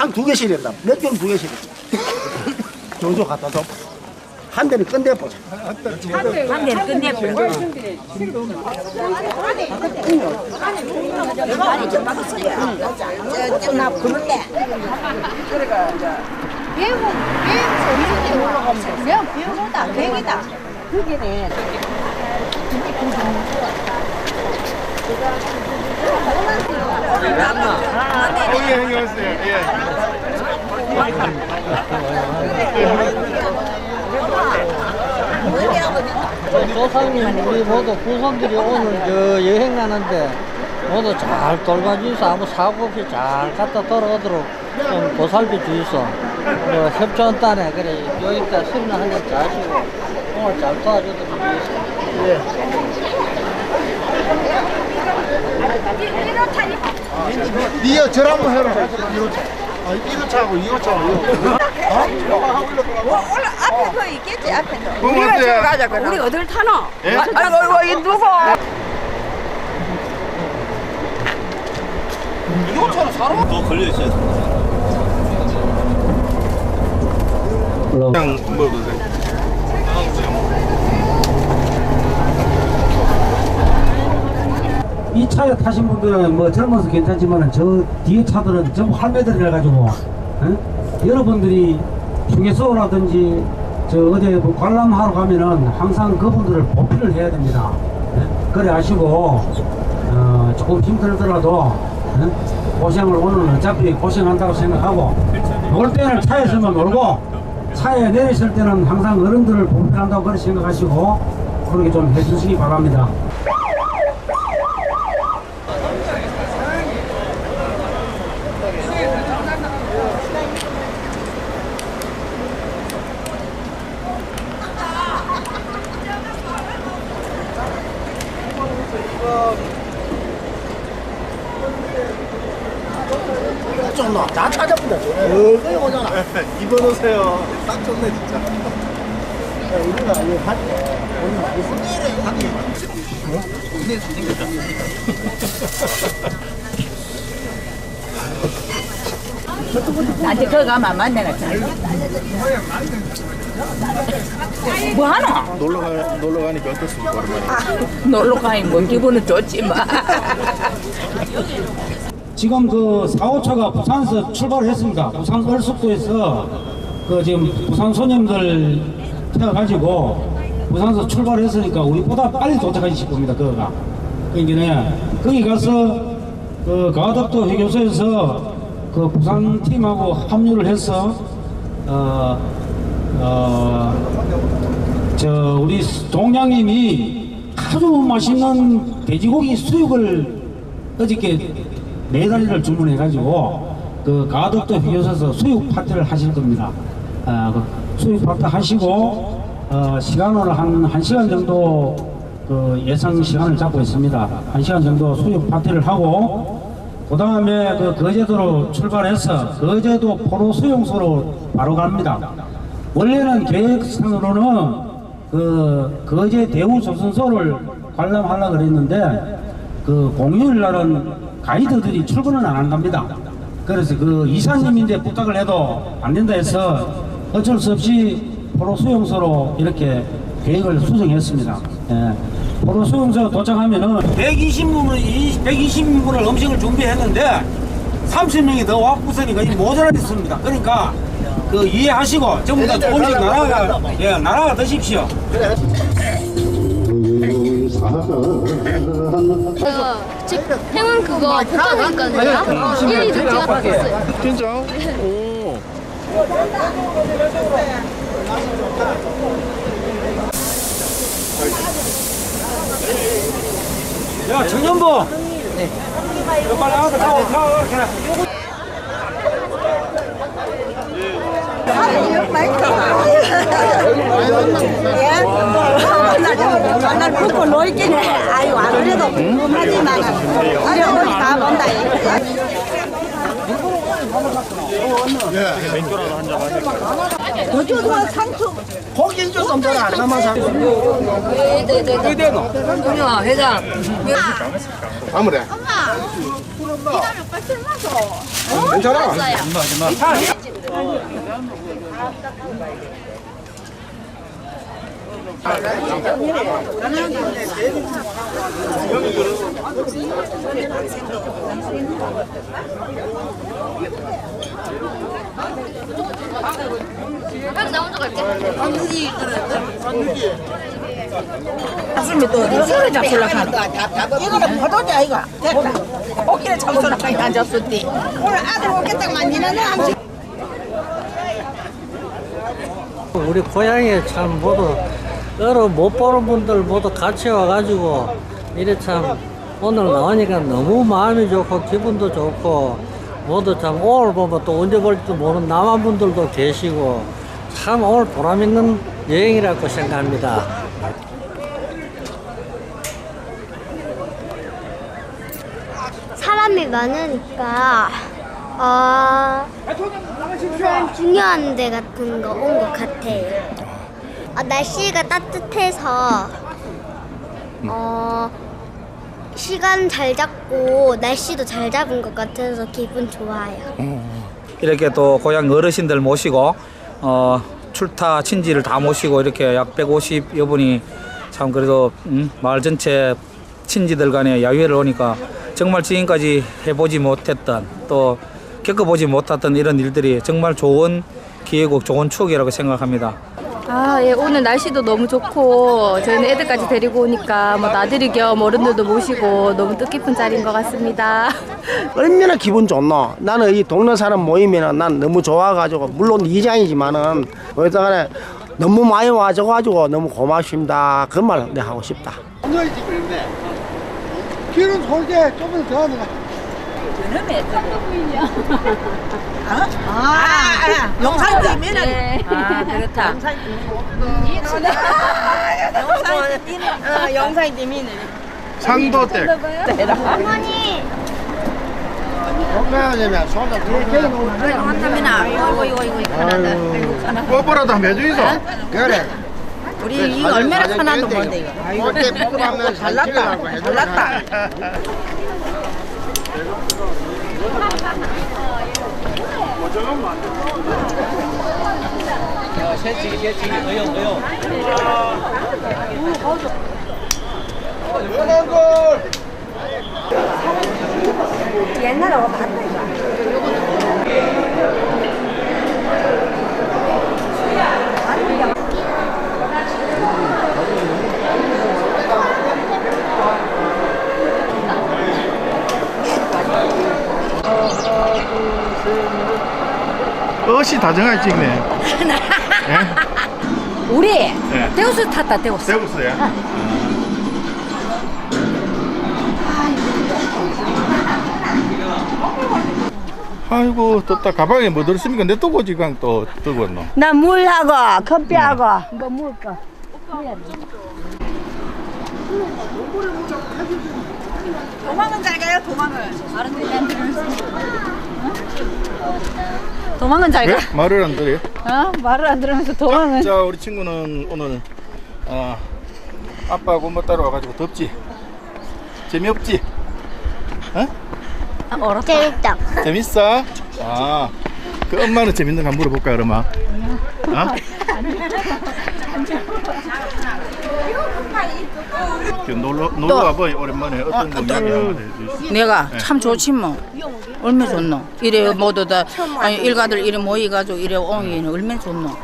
한 두 개씩 이랬다. 몇 개는 두 개씩 이랬다. 조조 갖다 줘. 한 대는 끝내보자. 한 끝내고 나 부를래. 배우 배우 소리 명 배우다 백이다. 그게네. 예. 예. 조상님 우리 모두 후손들이 오늘 저 여행 가는데 모두 잘 돌봐주셔서 아무 사고 없이 잘 갔다 돌아오도록 좀 보살펴 주이소 뭐 협조한 딸에 그래 여기다 술이나 한잔 자시고 오늘 잘 도와주도록 주이소 니어 절 한번 해라. 1호차. 아, 1호차하고 2호차하고. 원래 앞에 거 있겠지 앞에 거. 그럼 어때? 우리 어딜 타노? 예? 아이고 이 누구? 그냥 먹으세 차에 타신 분들은 뭐 젊어서 괜찮지만 저 뒤에 차들은 전부 할매들이라 가지고 어? 여러분들이 휴게소라든지 저 어디 뭐 관람하러 가면은 항상 그분들을 보필을 해야 됩니다. 어? 그래 하시고 어, 조금 힘들더라도 어? 고생을 오늘 어차피 고생한다고 생각하고 놀 때는 차에서만 놀고 차에 내리실 때는 항상 어른들을 보필한다고 그렇게 생각하시고 그렇게 좀 해주시기 바랍니다. 좀 놔. 다 찾아본다. 얼굴 오잖아. 오세요. 딱 좋네, 진짜. 야, 우리가 이거 할 때, 오늘 많이 쓰 나한테 거기 가면 안 만나가 뭐 하노? 놀러, 가, 놀러 가니까 어떻습니까, 오랜만에? 놀러 가니 뭐 기분은 좋지만 지금 그 4, 5차가 부산에서 출발을 했습니다. 부산 얼숙도에서 그 지금 부산 손님들 태워가지고 부산에서 출발을 했으니까 우리보다 빨리 도착하실 겁니다. 그거가. 그러니까 거기 가서 그 가덕도 회교소에서 그 부산 팀하고 합류를 해서 어, 어, 저 우리 동장님이 아주 맛있는 돼지고기 수육을 어저께 네 다리를 주문해가지고 그 가덕도 휴게소에서 수육 파티를 하실 겁니다. 아, 그 수육 파티 하시고 어, 시간으로 한, 한 시간 정도 그 예상 시간을 잡고 있습니다. 한 시간 정도 수육 파티를 하고 그 다음에 그 거제도로 출발해서 거제도 포로 수용소로 바로 갑니다. 원래는 계획상으로는 그 거제 대우 조선소를 관람하려고 그랬는데 그 공휴일 날은 가이드들이 출근을 안 한답니다. 그래서 그 이사님인데 부탁을 해도 안 된다 해서 어쩔 수 없이 포로 수용소로 이렇게 계획을 수정했습니다. 예. 포로 수용소 도착하면은 120분을 120분을 음식을 준비했는데 30명이 더 왔고서니까 이 모자라겠습니다. 그러니까 그 이해하시고 전부 다 조금씩 나라가 예 나라가 드십시오. 즉 행운 그거 복권 있거든요. 1위 제가 받았어요. 진짜? 오. 야 정년보. 네. 빨리 와서 가고 가고 가라. 날 붙고 놀기는 아유 안 그래도 궁금하지만 우리 어디 가본다 저쪽도 상투 고기 좀 전에 안 남아서. 네네네 회장 아무래. 괜찮아. 형, 나 먼저 갈게. 가슴이 또 소리 잡수려 하는 이거는 포도자 이거. 됐다. 꽃길에 잡수려 하니 앉았었디. 오늘 아들 오겠다만 니는 안 우리 고향에 참 모두 여러 못 보는 분들 모두 같이 와가지고 이래 참 오늘 나오니까 너무 마음이 좋고 기분도 좋고 모두 참 오늘 보면 또 언제 볼지도 모르는 남한 분들도 계시고 참 오늘 보람 있는 여행이라고 생각합니다. 사람이 많으니까 어 그런 중요한 데 같은 거 온 것 같아요. 어, 날씨가 따뜻해서 어 시간 잘 잡고 날씨도 잘 잡은 것 같아서 기분 좋아요. 이렇게 또 고향 어르신들 모시고 어, 출타 친지를 다 모시고 이렇게 약 150여 분이 참 그래도 음, 마을 전체 친지들 간에 야유회를 오니까 정말 지금까지 해보지 못했던 또 겪어보지 못했던 이런 일들이 정말 좋은 기회고 좋은 추억이라고 생각합니다. 아, 예, 오늘 날씨도 너무 좋고, 저희는 애들까지 데리고 오니까, 뭐, 나들이 겸 어른들도 모시고, 너무 뜻깊은 자리인 것 같습니다. 얼마나 기분 좋노. 나는 이 동네 사람 모이면 난 너무 좋아가지고 물론 이장이지만은 어디다가 너무 많이 와줘가지고 너무 고맙습니다. 그 말 내가 하고 싶다. 너희 집 그랬네. 길은 솔게 조금 더 하는 거. 영상 찍으면 네. 아, 그렇다. 영상 찍으면 상도댁. 어머니 건강하려면 손을 한타미나, 이거, 이거, 이거, 이거 하나다. 뽀뽀라도 한번 해주이소. 그래. 우리 이거 얼마나 하나도 뭔데, 이거. 그때 부끄러우면 잘났다. 잘났다. 옛날하고 다르다 이거. 어시 다정하게 찍네. 우리 네. 대우스 탔다, 대우스. 세우스야. 아이고 덥다 가방에 뭐 들었습니까? 내또 보지 그냥 또 왔노. 나 물하고 커피하고 뭐 먹을까? 도망은 잘 가요 도망은. 도망은 잘 왜? 가. 말을 안 들어요? 어? 말을 안 들으면서 도망은. 자 우리 친구는 오늘 어, 아빠하고 엄마 따라 와가지고 덥지? 재미없지? 어? 재밌다. 재밌어? 아, 그 엄마는 재밌는 거 한번 물어볼까 그러면? 어? 그 놀러 놀러 와봐 오랜만에 어떤 하나 해주시. 내가 참 좋지 뭐. 얼마나 좋노. 이래 모두 다 아니 일가들 이래 모이가지고 이래 오기는 얼마나 좋노.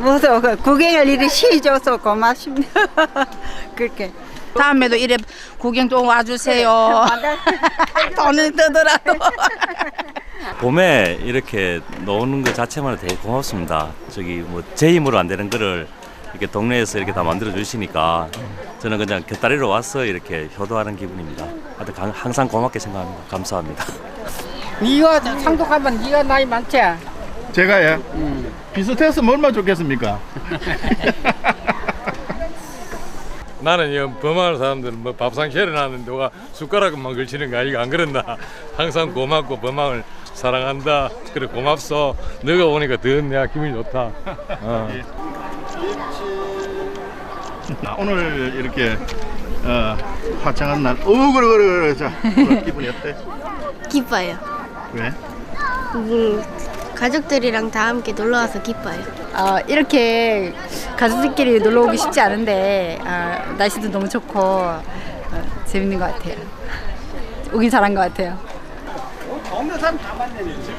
모두 그 구경을 이리 시줘서 고맙습니다. 그렇게. 다음에도 이래 구경 좀 와주세요. 돈은 더더라도. 봄에 이렇게 노는 것 자체만 되게 고맙습니다. 저기 뭐 제 힘으로 안 되는 거를 이렇게 동네에서 이렇게 다 만들어 주시니까 저는 그냥 곁다리로 와서 이렇게 효도하는 기분입니다. 하여튼 강- 항상 고맙게 생각합니다. 감사합니다. 네가 상독하면 네가 나이 많지? 제가요? 비슷했으면 얼마나 좋겠습니까? 나는 이 범하는 사람들 뭐 밥상 차려놨는데 누가 숟가락만 걸치는 거 아니가 안 그런다 항상 고맙고 범항을 사랑한다 그래 고맙소 너가 오니까 더 내가 기분이 좋다 어. 아, 오늘 이렇게 어, 화창한 날. 오, 그래, 그래, 그래. 자, 오늘 기분이 어때? 기뻐요. 왜? 음, 가족들이랑 다 함께 놀러 와서 기뻐요. 어, 이렇게 가족들끼리 놀러 오기 쉽지 않은데 아, 날씨도 너무 좋고 어, 재밌는 것 같아요. 오길 잘한 것 같아요.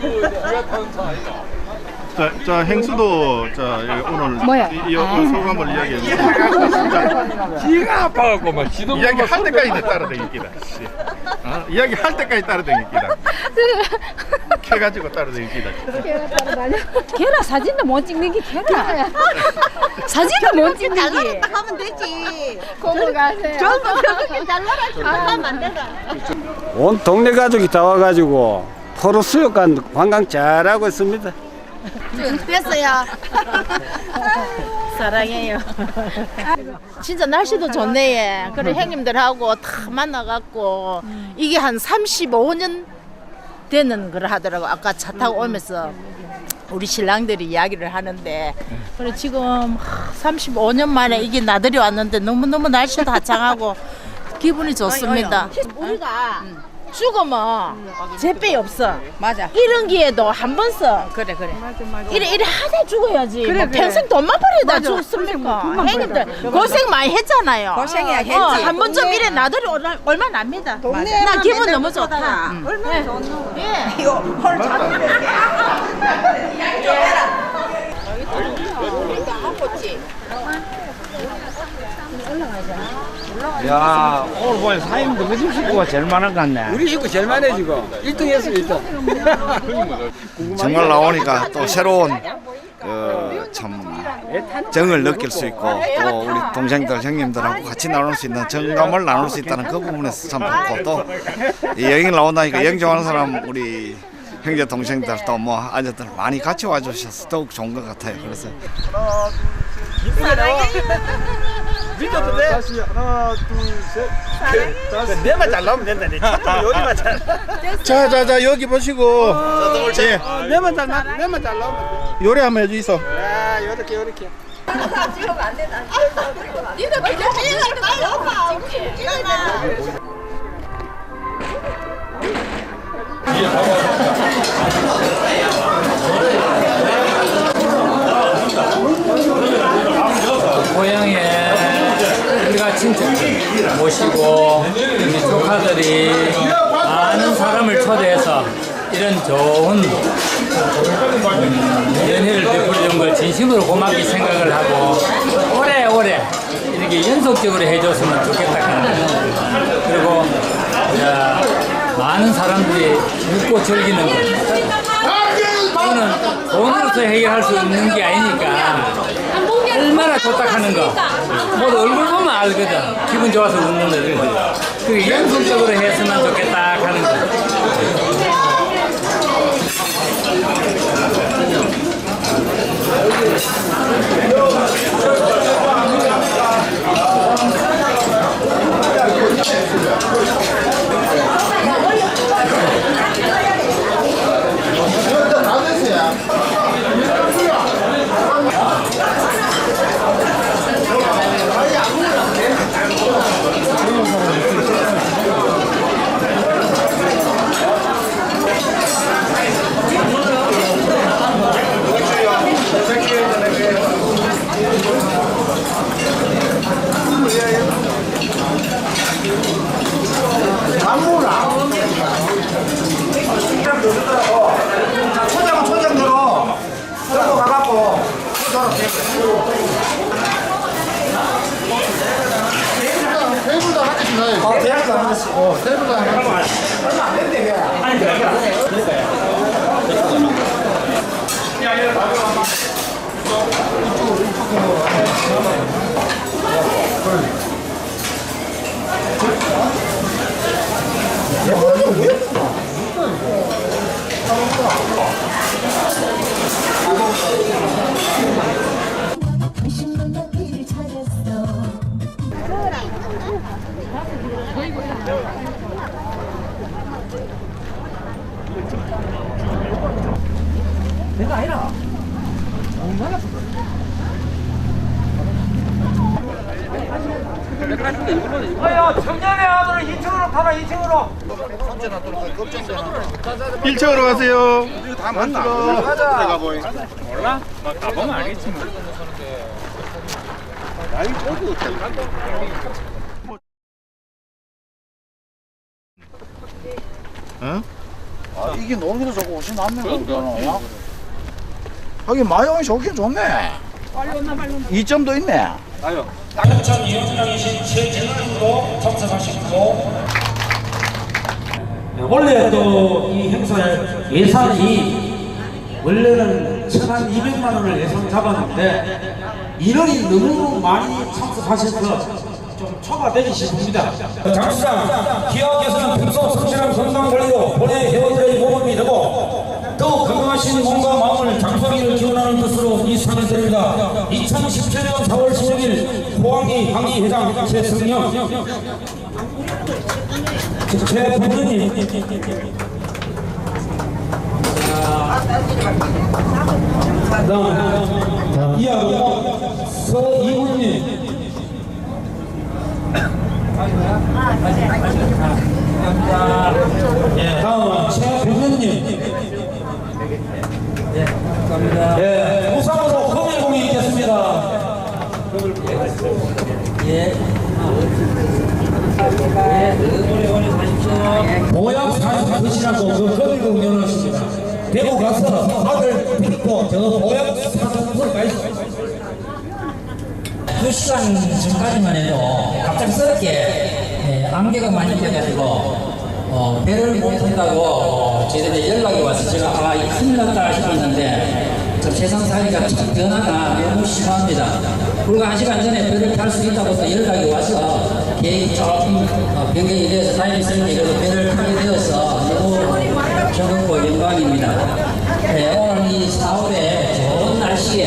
자, 자 행수도 자 여기 오늘 뭐야? 이, 이, 아. 소감을 이야기해 주세요. 기가 아파갖고 막 지도 이야기 할 때까지 내 따라다니기다. 씨. 어? 이야기 할 때까지 따라다니기다. 캐가지고 따라다니기다. 걔라 사진도 못 찍는 게 걔라. 사진도 못 찍는 게. 하면 되지. 고모 가세요. 그렇게 잘 놀아주고 하면 안 되나? 온 동네 가족이 다 와가지고 포로 수족관 관광 잘하고 있습니다. 됐어요. 사랑해요. 진짜 날씨도 좋네. 예. 그래 형님들하고 다 만나갖고 이게 한 35년 되는 걸 하더라고. 아까 차 타고 오면서 우리 신랑들이 이야기를 하는데 그래 지금 35년 만에 이게 나들이 왔는데 너무 너무 날씨도 화창하고 기분이 좋습니다. 우리가 죽으면 제빼 없어. 맞아. 이런 기회도 한 번 써. 그래 그래. 이래 이래 하다 죽어야지. 뭐 평생 돈만 벌이다 죽습니까? 형님들 고생 많이 했잖아요. 고생해야 했지. 한 번쯤 이래 나들이 얼마, 납니다. 나 기분 너무 좋다. 얼마나 좋노? 예. 야 오늘 보니 사임도 무슨 식구가 제일 많은 것 같네. 우리 식구 제일 많네 지금. 1등 했어 1등. 정말 나오니까 또 새로운 그참 정을 느낄 수 있고 또 우리 동생들 형님들하고 같이 나눌 수 있는 정감을 나눌 수 있다는 그 부분에서 참 좋고 또이 여행 나온다니까 여행 좋아하는 사람 우리 형제 동생들 또 뭐 아저들 많이 같이 와주셔서 더욱 좋은 것 같아요. 그래서 믿어도 돼. 다시 하나 둘셋 다섯. 내만 잘 나오면 된다. 내 차도 요리만 잘. 자, 자, 자 여기 보시고 예, 내만 잘 나. 내만 잘 나오면 돼. 요리 한번 해주이소. 아 요렇게 요렇게. 고향에 우리가 친척들 모시고 조카들이 많은 사람을 초대해서 이런 좋은 음, 연회를 베풀어준 걸 진심으로 고맙게 생각을 하고 오래오래 이렇게 연속적으로 해줬으면 좋겠다 그리고 자, 많은 사람들이 묵고 즐기는 것 이거는 돈으로서 해결할 수 있는 게 아니니까 얼마나 좋다 하는 거. 모두 얼굴 보면 알거든. 기분 좋아서 웃는 애들 그 연속적으로 했으면 좋겠다 하는 거 초장 초장대로 들고 가갖고 테이블 다 같이 주나요? 어 대학도 하나씩. 어, 테이블 다 같이. 얼마 안 된대 그게. 아니 그러니까요. 내가 아니라. 얼마나 어여 청년의 아들은 2층으로 타라 2층으로 1층으로 가세요. 다 맞나? 가자. 몰라? 가보면 알겠지 뭐. 어? 아, 이게 놀기도 좋고 옷이 남는 거구나. 하긴 마영이 좋긴 좋네. 2점도 있네. 당첨 위원장이신 최재훈님도 참석하시고 원래 또 이 행사의 예산이 원래는 1,200만 원을 예상 잡았는데 인원이 너무 많이 참석하셔서 좀 초과되기 싶습니다. 장수장 기업에서는 평소 성실한 건강 관리로 본회 회원들의 모범이 되고 더욱 건강하신 몸과 마음을 장수하기를 기원하는 뜻으로 이 상을 드립니다. 2017년 4월 16일 포항기 황기 회장 최승영 최 부모님. 다음 이하고 서이훈님. 예, 다음은 최부현님. 예, 우상으로 금일공이 있겠습니다 예. 저 시간 전까지만 해도 갑작스럽게 예, 안개가 많이 껴가지고 어, 배를 못 탄다고 어, 저희들이 연락이 와서 제가 아 큰일 났다 싶었는데 좀 세상 살이가 참 변화가 너무 심합니다. 불과 한 시간 전에 배를 탈 수 있다고 또 연락이 와서 계획이 조금 어, 변경이 되어서 다행스럽게 그래도 배를 타게 되어서 너무 즐겁고 영광입니다. 네, 오늘 이 4월에 좋은 날씨에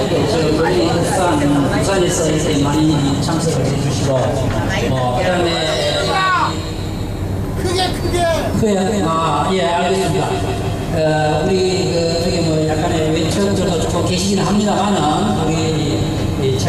이렇게 저 우리 부산, 부산에서 이렇게 많이 참석을 해주시고, 어, 그 다음에. 크게, 크게! 크게, 아, 예, 알겠습니다. 어, 우리, 그, 저기 뭐 약간의 왼쪽들도 좀 계시긴 합니다만은, 우리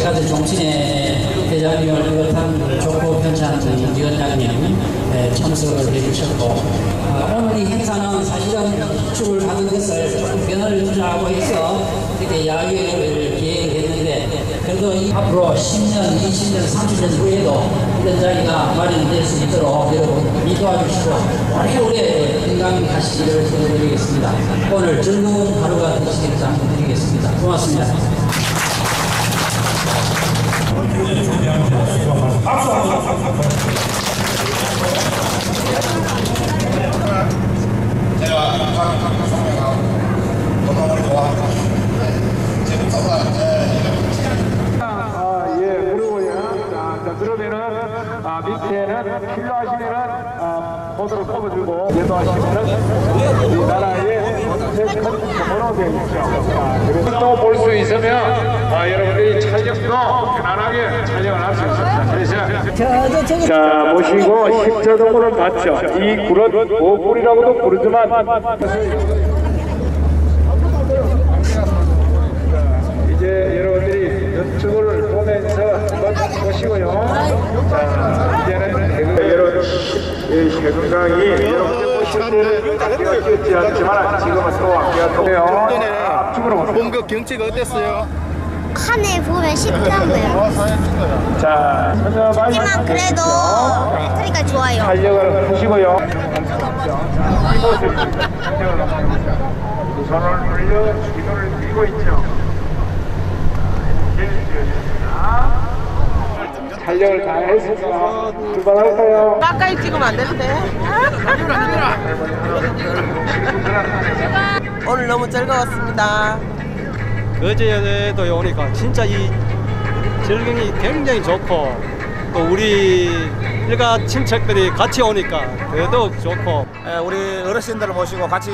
이 체가들 종친의 회장님을 비롯한 조고 편찬 위원장님 예, 참석을 해주셨고, 어, 오늘 이 행사는 사실은 축을 받은 것을 조금 변화를 주자고 해서 이렇게 야외를 기획했는데 그래도 이 앞으로 10년, 20년, 30년 후에도 이런 자리가 마련될 수 있도록 여러분 많이 도와주시고 오래오래 건강하시기를 기도드리겠습니다. 오늘 즐거운 하루가 되시길 당부드리겠습니다. 고맙습니다. 아, 예, 그러면은, 아, 밑에는 필요하시면은, 아, 보드로 뽑아주고, 예도하시면은, 우리나라의 새 번호 되어 있죠. 자, 그래서 또볼 수 있으면, 아, 여러분들이 촬영도 편안하게 촬영을 할 수 있습니다. 자, 보시고, 십자동물을 봤죠. 이 굴은 오굴이라고도 부르지만, 이제 여러분들이 유튜브를 보면서 한번 보시고요. 자, 이제는 이런 이 보실 때 제가 찍지 않지만 지금은 또 또요. 앞쪽으로 본격 경치가 어땠어요? 하늘 보면 10점이에요. 자, 전혀 많이 하지만 그래도 배터리가 좋아요. 탄력을 하시고요. 이 모습 두 손을 올려 기도를 드리고 있죠. 탄력을 다해서 출발할까요? 가까이 찍으면 안 되는데. 오늘 너무 즐거웠습니다. 어제도 오니까 진짜 이 즐경이 굉장히 좋고 또 우리 일가 친척들이 같이 오니까 더더욱 좋고 예, 우리 어르신들을 모시고 같이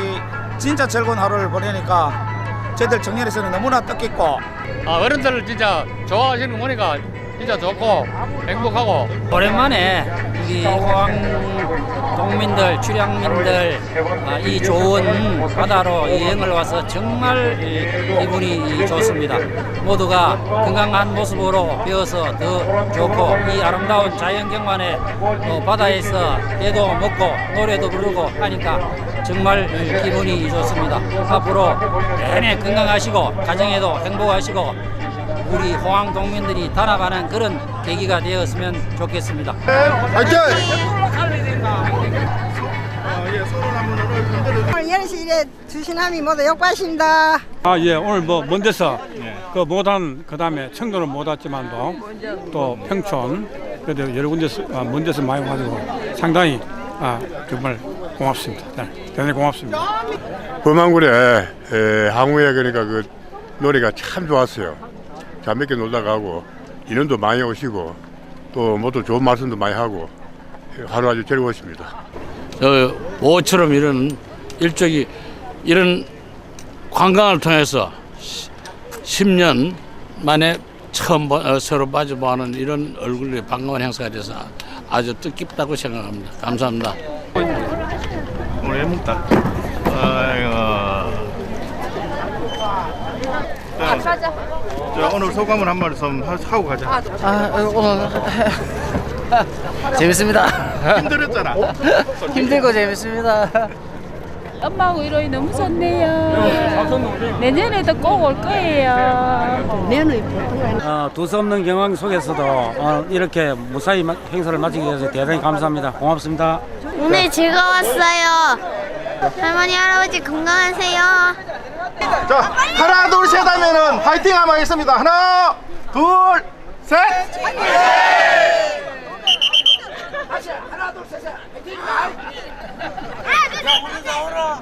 진짜 즐거운 하루를 보내니까 저희들 청년에서는 너무나 뜻깊고 아 어른들 진짜 좋아하시는 거 보니까 진짜 좋고 행복하고 오랜만에 우리 호황 동민들, 출향민들 아, 이 좋은 바다로 여행을 와서 정말 이, 기분이 좋습니다. 모두가 건강한 모습으로 배워서 더 좋고 이 아름다운 자연경관의 어, 바다에서 회도 먹고 노래도 부르고 하니까 정말 기분이 좋습니다. 앞으로 내내 건강하시고 가정에도 행복하시고 우리 호황 동민들이 달아가는 그런 계기가 되었으면 좋겠습니다. 오늘 연시일에 주신함이 모두 욕받습니다. 아, 예, 오늘 뭐, 먼 데서, 그, 못한, 그 다음에 청도는 못 왔지만도, 또 평촌, 그래도 여러 군데서, 아, 먼 데서 많이 와가지고, 상당히, 아, 정말 고맙습니다. 네, 대단히 고맙습니다. 에, 항우에 그러니까 그 노래가 참 좋았어요. 재밌게 놀다 가고 인원도 많이 오시고 또 모두 좋은 말씀도 많이 하고 하루 아주 즐거웠습니다. 어, 모처럼 이런 일적이 이런 관광을 통해서 10년 만에 처음 보- 어, 서로 마주보는 이런 얼굴의 반가운 행사가 돼서 아주 뜻깊다고 생각합니다. 감사합니다. 오늘 해먹다. 아이고. 자, 자, 오늘 소감을 한 말씀 하- 하고 가자. 아, 오늘 재밌습니다. 힘들었잖아. 힘들고 재밌습니다. 엄마하고 이러니 너무 좋네요. 내년에도 꼭 올 거예요. 어, 두서없는 경황 속에서도 어, 이렇게 무사히 마- 행사를 마치기 위해서 대단히 감사합니다. 고맙습니다. 오늘 즐거웠어요. 할머니 할아버지 건강하세요. 자 하나 둘 셋 하면은 화이팅 한번 하겠습니다. 하나 둘셋. 하나 둘셋 화이팅! 자 우리 나오라.